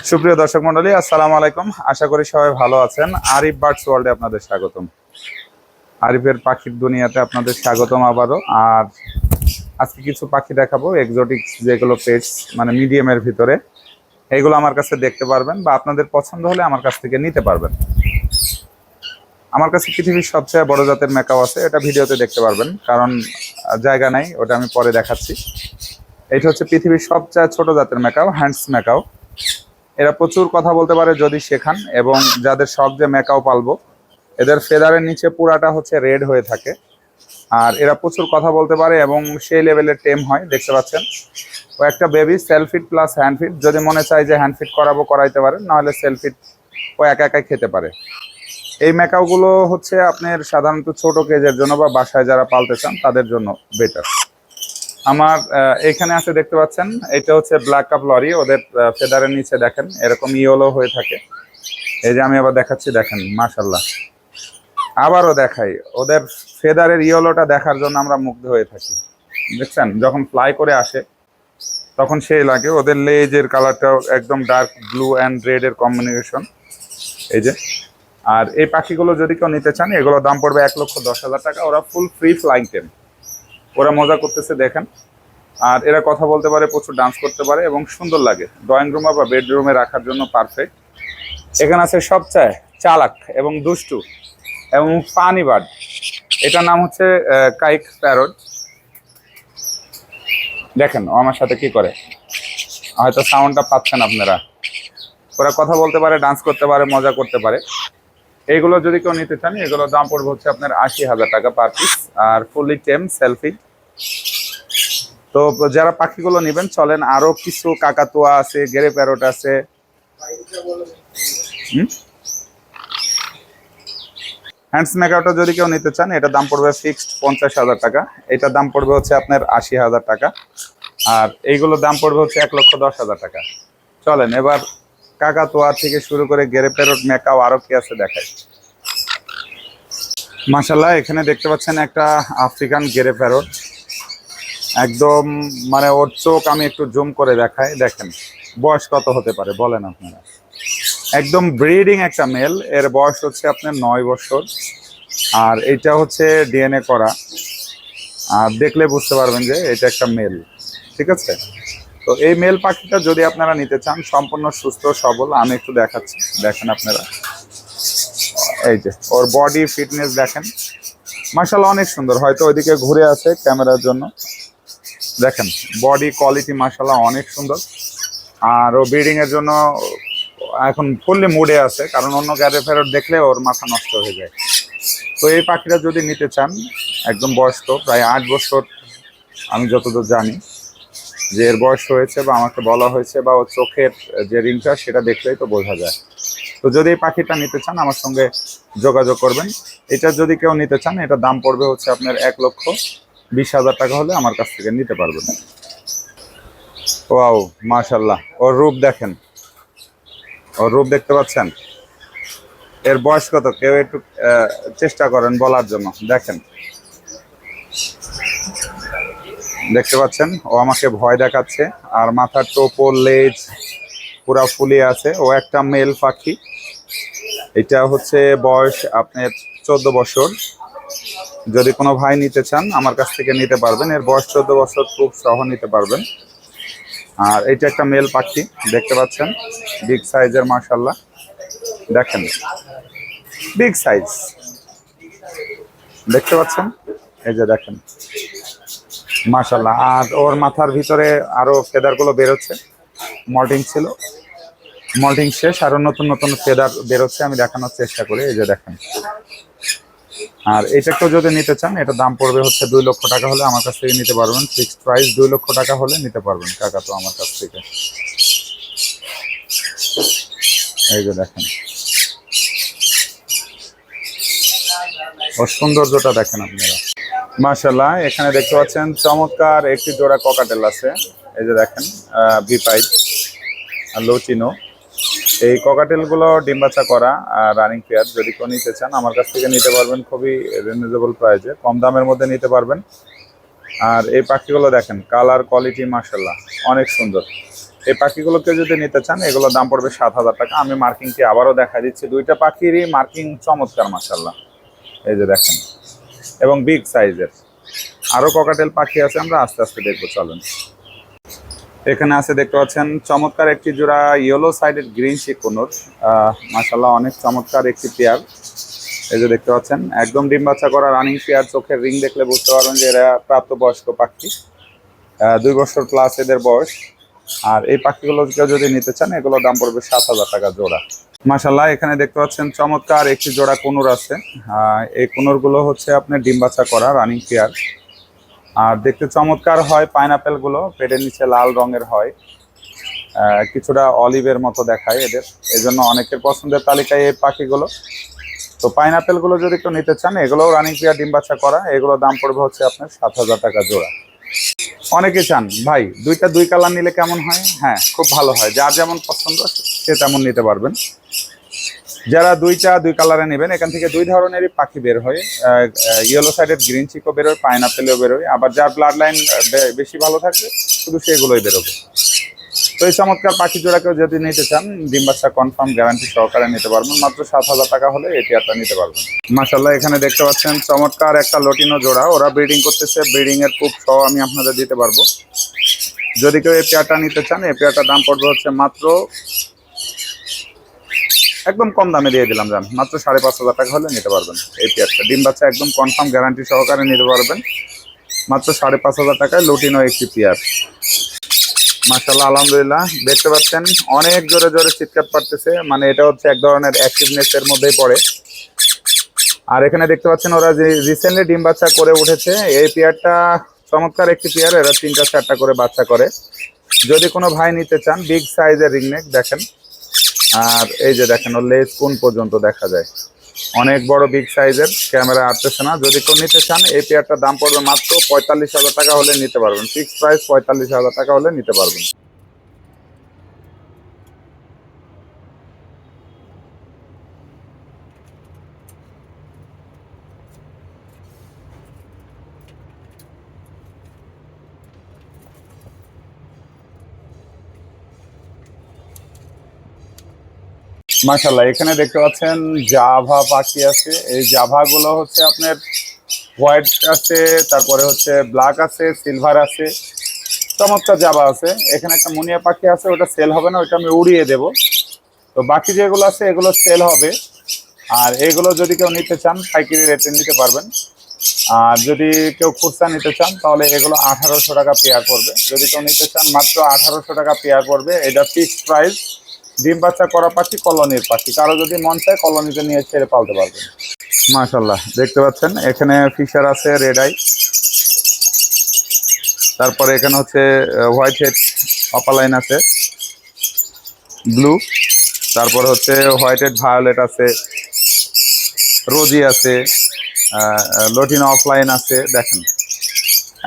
সুপ্রিয় দর্শক মন্ডলী, আসসালামু আলাইকুম। আশা করি সবাই ভালো আছেন। আরিফ বার্ডস ওয়ার্ল্ডে আপনাদের স্বাগতম। আরিফের পাখির দুনিয়াতে আপনাদের স্বাগতম আবারও। আর আজকে কিছু পাখি দেখাবো এক্সোটিক যেগুলো পেটস মানে মিডিয়ামের ভিতরে। এইগুলো আমার কাছে দেখতে পারবেন বা আপনাদের পছন্দ হলে আমার কাছ থেকে নিতে পারবেন। আমার কাছে পৃথিবীর সবচেয়ে বড় জাতের মেকাও আছে, এটা ভিডিওতে দেখতে পারবেন। কারণ জায়গা নাই, ওটা আমি পরে দেখাচ্ছি। এটা হচ্ছে পৃথিবীর সবচেয়ে ছোট জাতের মেকাও হ্যান্ডস মেকাও এরা প্রচুর কথা বলতে পারে যদি শেখান এবং যাদের শখ যে মেকাও পালবো, এদের ফেদারের নিচে পুরাটা হচ্ছে রেড হয়ে থাকে। আর এরা প্রচুর কথা বলতে পারে এবং সেই লেভেলের টেম হয়, দেখতে পাচ্ছেন? ও একটা বেবি সেলফিট প্লাস হ্যান্ডফিট যদি মনে চায় যে হ্যান্ডফিট করাবো, করাইতে পারে, নাহলে সেলফিট ও একা একাই খেতে পারে। এই মেকাওগুলো হচ্ছে আপনার সাধারণত ছোট কেজের জন্য বা বাসায় যারা পালতে চান, তাদের জন্য বেটার আমার এখানে আছে দেখতে পাচ্ছেন, এটা হচ্ছে ব্ল্যাক কাপ লরি, ওদের ফেদারের নিচে দেখেন, এরকম ইয়েলো হয়ে থাকে। এই যে আমি আবার দেখাচ্ছি, দেখেন মাশাল্লাহ আবারও দেখাই, ওদের ফেদারের ইয়েলোটা দেখার জন্য আমরা মুগ্ধ হয়ে থাকি। দেখছেন, যখন ফ্লাই করে আসে, তখন সেই লাগে, ওদের লেজের কালারটাও একদম ডার্ক ব্লু অ্যান্ড রেড এর কম্বিনেশন এই যে, আর এই পাখিগুলো যদি কেউ নিতে চান, এগুলোর দাম পড়বে এক লক্ষ দশ হাজার টাকা, ওরা ফুল ফ্রি ফ্লাইং টেম ওরা মজা করতেছে, দেখেন। আর এরা কথা বলতে পারে, প্রচুর ডান্স করতে পারে এবং সুন্দর লাগে। ড্রয়িং রুমে বা বেডরুমে রাখার জন্য পারফেক্ট এখানে আছে সবচেয়ে চালাক এবং দুষ্টু এবং ফানি বার্ড এটার নাম হচ্ছে কাইক প্যারট। দেখেন ও আমার সাথে কি করে। হয়তো সাউন্ডটা পাচ্ছেন আপনারা। ওরা কথা বলতে পারে ডান্স করতে পারে, মজা করতে পারে। এইগুলো যদি কেউ নিতে চান, এগুলোর দাম পড়বে হচ্ছে আপনার আশি হাজার টাকা পার পিস আর ফুলি টেম সেলফি তো যারা পাখিগুলো নেবেন, চলেন আরও কিছু কাকাতুয়া আছে, গেরে প্যারট আছে। হ্যান্ডস মেকআপটা যদি কেউ নিতে চান, এটা দাম পড়বে ফিক্সড পঞ্চাশ হাজার টাকা। এটার দাম পড়বে হচ্ছে আপনার আশি হাজার টাকা। আর এইগুলোর দাম পড়বে হচ্ছে এক লক্ষ দশ হাজার টাকা। চলেন, এবার কাকাতুয়া থেকে শুরু করে গেরে প্যারট মেকাও আরও কি আছে দেখায় মাশাল্লাহ এখানে দেখতে পাচ্ছেন একটা আফ্রিকান গেরে প্যারট একদম মানে ওর চোখ আমি একটু জুম করে দেখাই। দেখেন, বয়স কত হতে পারে, বলেন আপনারা। একদম ব্রিডিং একটা মেল, এর বয়স হচ্ছে আপনার নয় বছর। আর এটা হচ্ছে ডিএনএ করা। আর দেখলে বুঝতে পারবেন যে এটা একটা মেল, ঠিক আছে? তো এই মেল পাখিটা যদি আপনারা নিতে চান, সম্পূর্ণ সুস্থ, সবল, আমি একটু দেখাচ্ছি। দেখেন আপনারা। এই যে, ওর বডি ফিটনেস দেখেন। মার্শাল অনেক সুন্দর। হয়তো ওইদিকে ঘুরে আছে ক্যামেরার জন্য। দেখেন বডি কোয়ালিটি মার্শাল্লাহ অনেক সুন্দর। আর ও ব্রিডিং এর জন্য এখন ফুললি মুডে আছে, কারণ অন্য গ্যারে ফেরত দেখলে ওর মাথা নষ্ট হয়ে যায়। তো এই পাখিটা যদি নিতে চান, একদম বয়স্ক, প্রায় আট বছর, আমি যতদূর জানি যে এর বয়স হয়েছে বা আমাকে বলা হয়েছে বা ওর চোখের যে রিংটা সেটা দেখলেই তো বোঝা যায়। তো যদি এই পাখিটা নিতে চান, আমার সঙ্গে যোগাযোগ করবেন। এটা যদি কেউ নিতে চান, এটা দাম পড়বে হচ্ছে আপনার এক লক্ষ বিশ হাজার টাকা হলে আমার কাছ থেকে নিতে পারবেন। ওয়াও মাশাল্লাহ ওর রূপ দেখেন। ওর রূপ দেখতে পাচ্ছেন? এর বয়স কত? কেউ একটু চেষ্টা করেন বলার জন্য। দেখেন। দেখতে পাচ্ছেন? ও আমাকে ভয় দেখাচ্ছে। আর মাথার টোপো লেজ পুরা ফুলিয়ে আছে। ও একটা মেল পাখি। এটা হচ্ছে বয়স আপনার চোদ্দ বছর। যদি কোনো ভাই নিতে চান, আমার কাছ থেকে নিতে পারবেন। এর বয়স চোদ্দ বছর, খুব সহ নিতে পারবেন। আর এটা একটা মেল পাখি, দেখতে পাচ্ছেন? বিগ সাইজের মার্শাল্লাহ দেখেন। বিগ সাইজ দেখতে পাচ্ছেন? এই যে দেখেন। মাশাল্লাহ আর ওর মাথার ভিতরে আরও ফেদারগুলো বেরোচ্ছে। মল্টিং ছিল। মল্টিং শেষ, আরও নতুন নতুন ফেদার বেরোচ্ছে, আমি দেখানোর চেষ্টা করি। এই যে দেখেন। আর এটা একটু যদি নিতে চান, এটা দাম পড়বে হচ্ছে দুই লক্ষ টাকা হলে আমার কাছ থেকে নিতে পারবেন। ফিক্সড প্রাইস দুই লক্ষ টাকা হলে নিতে পারবেন টাকা তো আমার কাছ থেকে। এই যে দেখেন। ওর সৌন্দর্যটা দেখেন আপনারা। মাশাল্লাহ এখানে দেখতে পাচ্ছেন চমৎকার একটি জোড়া ককাটেল আছে। এই যে দেখেন ভি পাইপ আর লোচিনো এই ককাটেলগুলো ডিম বাচ্চা করা রানিং পেয়ার যদি কেউ নিতে চান, আমার কাছ থেকে নিতে পারবেন খুবই রিজনেবল প্রাইসে কম দামের মধ্যে নিতে পারবেন। আর এই পাখিগুলো দেখেন কালার কোয়ালিটি মাশাল্লাহ অনেক সুন্দর। এই পাখিগুলোকে যদি নিতে চান, এগুলোর দাম পড়বে সাত হাজার টাকা। আমি মার্কিংটি আবারও দেখা দিচ্ছি। দুইটা পাখিরই মার্কিং চমৎকার মাসাল্লাহ এই যে দেখেন এবং বিগ সাইজের আরও ককাটেল পাখি আছে, আমরা আস্তে আস্তে দেখব, চলেন। এখানে আছে, দেখতে পাচ্ছেন, চমৎকার একটি জোড়া ইয়েলো সাইডের গ্রিন শিকুনুর মাসাল্লাহ অনেক চমৎকার একটি পেয়ার এই যে দেখতে পাচ্ছেন, একদম ডিম বাচ্চা করা রানিং পেয়ার চোখের রিং দেখলে বুঝতে পারবেন যে এরা প্রাপ্তবয়স্ক পাখি। দুই বছর প্লাস এদের বয়স। আর এই পাখিগুলো কেউ যদি নিতে চান, এগুলোর দাম পড়বে সাত হাজার টাকা জোড়া। মাসাল্লাহ এখানে দেখতে পাচ্ছেন চমৎকার একটি জোড়া কুনুর আছে। এই কুনুরগুলো হচ্ছে আপনার ডিম বাচ্চা করা রানিং পেয়ার আর দেখতে চমৎকার হয় পাইনাপেলগুলো পেটের নিচে লাল রঙের হয়। কিছুটা অলিভের মতো দেখায় এদের। এজন্য অনেকের পছন্দের তালিকায় এই পাখিগুলো। তো পাইনাপেলগুলো যদি কেউ নিতে চান এগুলো রানিং পেয়ার ডিম বাচ্চা করা। এগুলো দাম পড়বে হচ্ছে আপনার সাত হাজার টাকা জোড়া। অনেকে চান, ভাই, দুইটা দুই কালার নিলে কেমন হয়? হ্যাঁ খুব ভালো হয়। যার যেমন পছন্দ, সে তেমন নিতে পারবেন। যারা দুইটা দুই কালারে নেবেন, এখান থেকে দুই ধরনেরই পাখি বের হয়। ইয়েলো সাইডের গ্রিন চিকো বেরোয়, পাইনাপেলও বেরোয়। আবার যার ব্লাড লাইন বেশি ভালো থাকবে, শুধু সেগুলোই বেরোবে। তো এই চমৎকার পাখি জোড়াকেও যদি নিতে চান ডিম বাচ্চা কনফার্ম গ্যারান্টি সহকারে নিতে পারবেন। মাত্র সাত হাজার টাকা হলে এই পেয়ারটা নিতে পারবেন। মাসাল্লাহ এখানে দেখতে পাচ্ছেন চমৎকার একটা লটিনো জোড়া। ওরা ব্রিডিং করতেছে ব্রিডিং এর খুব সহ আমি আপনাদের দিতে পারব। যদি কেউ এই পেয়ারটা নিতে চান, এই পেয়ারটার দাম পড়বে হচ্ছে মাত্র একদম কম দামে দিয়ে দিলাম, জান। মাত্র সাড়ে পাঁচ হাজার টাকা হলে নিতে পারবেন এই পেয়ারটা ডিম বাচ্চা একদম কনফার্ম গ্যারান্টি সহকারে নিতে পারবেন। মাত্র সাড়ে পাঁচ হাজার টাকায় লুটিনো একটি পেয়ার মাশাল্লাহ আলহামদুলিল্লাহ। দেখতে পাচ্ছেন, অনেক জোরে জোরে চিৎকার পারতেছে। মানে এটা হচ্ছে এক ধরনের অ্যাক্টিভনেস এর মধ্যেই পড়ে। আর এখানে দেখতে পাচ্ছেন, ওরা যে রিসেন্টলি ডিম বাচ্চা করে উঠেছে, এই পেয়ারটা চমৎকার একটি পেয়ার, এরা তিনটা চারটা করে বাচ্চা করে। যদি কোনো ভাই নিতে চান বিগ সাইজের রিংনেক দেখেন। আর এই যে দেখেন, ওর লেজ কোন পর্যন্ত দেখা যায়। অনেক বড় বিগ সাইজের ক্যামেরা আসতেছে না। যদি কেউ নিতে চান, এই পেয়ারটার দাম পড়বে মাত্র পঁয়তাল্লিশ হাজার টাকা হলে নিতে পারবেন। ফিক্সড প্রাইস পঁয়তাল্লিশ হাজার টাকা হলে নিতে পারবেন। মাশাল্লাহ এখানে দেখতে পাচ্ছেন জাভা পাখি আছে। এই জাভাগুলো হচ্ছে আপনার হোয়াইট আছে, তারপরে হচ্ছে ব্ল্যাক আছে, সিলভার আছে, চমৎকার জাভা আছে। এখানে একটা মুনিয়া পাখি আছে, ওটা সেল হবে না ওটা আমি উড়িয়ে দেব। তো বাকি যেগুলো আছে, এগুলো সেল হবে। আর এগুলো যদি কেউ নিতে চান, পাইকারি রেটে নিতে পারবেন। আর যদি কেউ খুচরা নিতে চান, তাহলে এগুলো আঠারোশো টাকা পেয়ার পড়বে। যদি কেউ নিতে চান, মাত্র আঠারোশো টাকা পেয়ার পড়বে। এটা ফিক্সড প্রাইস ডিম বাচ্চা করা পাখি, কলোনির পাখি। কারও যদি মন চায় কলোনিতে নিয়ে ছেড়ে পালতে পারবেন মাশাল্লাহ দেখতে পাচ্ছেন? এখানে ফিশার আছে, রেড আই। তারপরে এখানে হচ্ছে হোয়াইট হেড অপালাইন আছে। ব্লু। তারপর হচ্ছে, হোয়াইট হেড, ভায়োলেট আছে। রোজি আছে। লটিন অফলাইন আছে। দেখেন।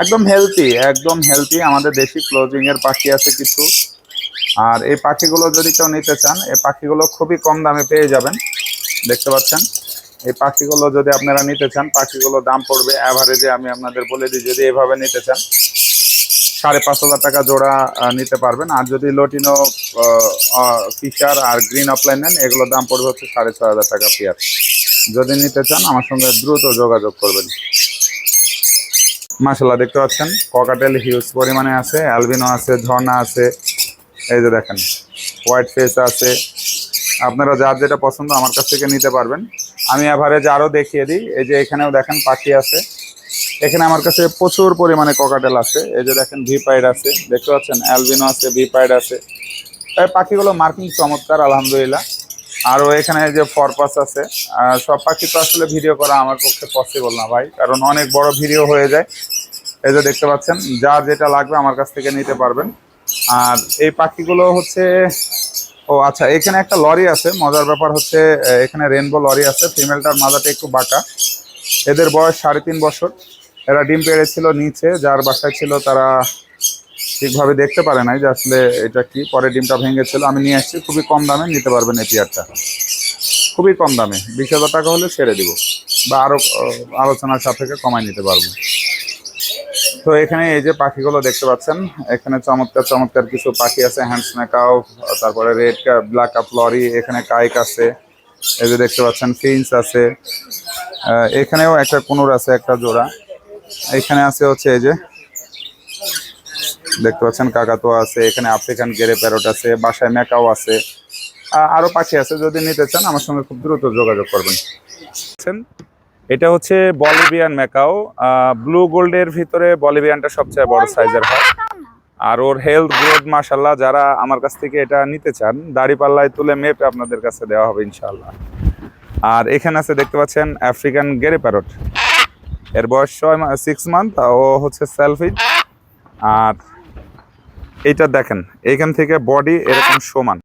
একদম হেলদি একদম হেলদি আমাদের দেশি ক্লোজিংয়ের পাখি আছে কিছু। আর এই পাখিগুলো যদি কেউ নিতে চান, এই পাখিগুলো খুবই কম দামে পেয়ে যাবেন। দেখতে পাচ্ছেন? এই পাখিগুলো যদি আপনারা নিতে চান পাখিগুলো দাম পড়বে অ্যাভারেজে আমি আপনাদের বলে দিই, যদি এভাবে নিতে চান, সাড়ে পাঁচ হাজার টাকা জোড়া নিতে পারবেন। আর যদি লটিনো ফিশার আর গ্রিন অফলাইন নেন, এগুলোর দাম পড়বে হচ্ছে সাড়ে ছয় হাজার টাকা পেয়ার। যদি নিতে চান, আমার সঙ্গে দ্রুত যোগাযোগ করবেন। মাসাল্লাহ দেখতে পাচ্ছেন? ককাটেল হিউজ পরিমাণে আছে অ্যালবিনো আছে ঝর্ণা আছে এই যে দেখেন হোয়াইট ফেস আছে। আপনারা যার যেটা পছন্দ আমার কাছ থেকে নিতে পারবেন। আমি অ্যাভারেজ আরও দেখিয়ে দিই। এই যে এখানেও দেখেন পাখি আছে। এখানে আমার কাছে প্রচুর পরিমাণে ককাটেল আছে। এই যে দেখেন ভিপাইড আছে। দেখতে পাচ্ছেন? অ্যালবিনো আছে ভিপাইড আছে। এই পাখিগুলো মার্কিং চমৎকার, আলহামদুলিল্লাহ। আরও এখানে যে ফরপাস আছে। সব পাখি তো আসলে ভিডিও করা আমার পক্ষে পসিবল না ভাই। কারণ অনেক বড় ভিডিও হয়ে যায়। এই যে দেখতে পাচ্ছেন? যা যেটা লাগবে আমার কাছ থেকে নিতে পারবেন। আর এই পাখিগুলো হচ্ছে, ও আচ্ছা এখানে একটা লরি আছে, মজার ব্যাপার হচ্ছে এখানে রেনবো লরি আছে ফিমেলটার মাথাটা একটু বাঁকা। এদের বয়স সাড়ে তিন বছর। এরা ডিম পেড়েছিল নিচে, যার বাসায় ছিল তারা ঠিকভাবে দেখতে পারে নাই যে আসলে এটা কি। পরে ডিমটা ভেঙেছিল। আমি নিয়ে আসছি, খুবই কম দামে নিতে পারবেন এই পেয়ারটা। খুবই কম দামে। বিশ টাকা হলে ছেড়ে দিব। বা আরও আলোচনার সাপেক্ষে কমায় নিতে পারব। তো এখানে এই যে পাখিগুলো দেখতে পাচ্ছেন এখানে চমৎকার চমৎকার কিছু পাখি আছে হ্যান্ডস মেকাও তারপরে রেড ব্ল্যাক আপ লরি এখানে কাইক আছে এই যে দেখতে পাচ্ছেন ফিন্স আছে এখানেও একটা কুনুর আছে একটা জোড়া এখানে আছে হচ্ছে এই যে দেখতে পাচ্ছেন কাকাতুয়া আছে এখানে আফ্রিকান গেরে প্যারট আছে বাসায় মেকাও আছে আহ, আরও পাখি আছে যদি নিতে চান আমার সঙ্গে খুব দ্রুত যোগাযোগ করবেন। এটা হচ্ছে বলিভিয়ান মেকাও ব্লু গোল্ডের ভিতরে বলিভিয়ানটা সবচেয়ে বড় সাইজের হয়। আর ওর হেলথ গ্রোথ মাশাল্লাহ যারা আমার কাছ থেকে এটা নিতে চান দাড়ি পাল্লায় তুলে মেপে আপনাদের কাছে দেওয়া হবে ইনশাল্লাহ আর এখানে আছে, দেখতে পাচ্ছেন, আফ্রিকান গেরে প্যারট। এর বয়স ছয় সিক্স মান্থ ও হচ্ছে সেলফি আর এইটা দেখেন, এইখান থেকে বডি এরকম সমান।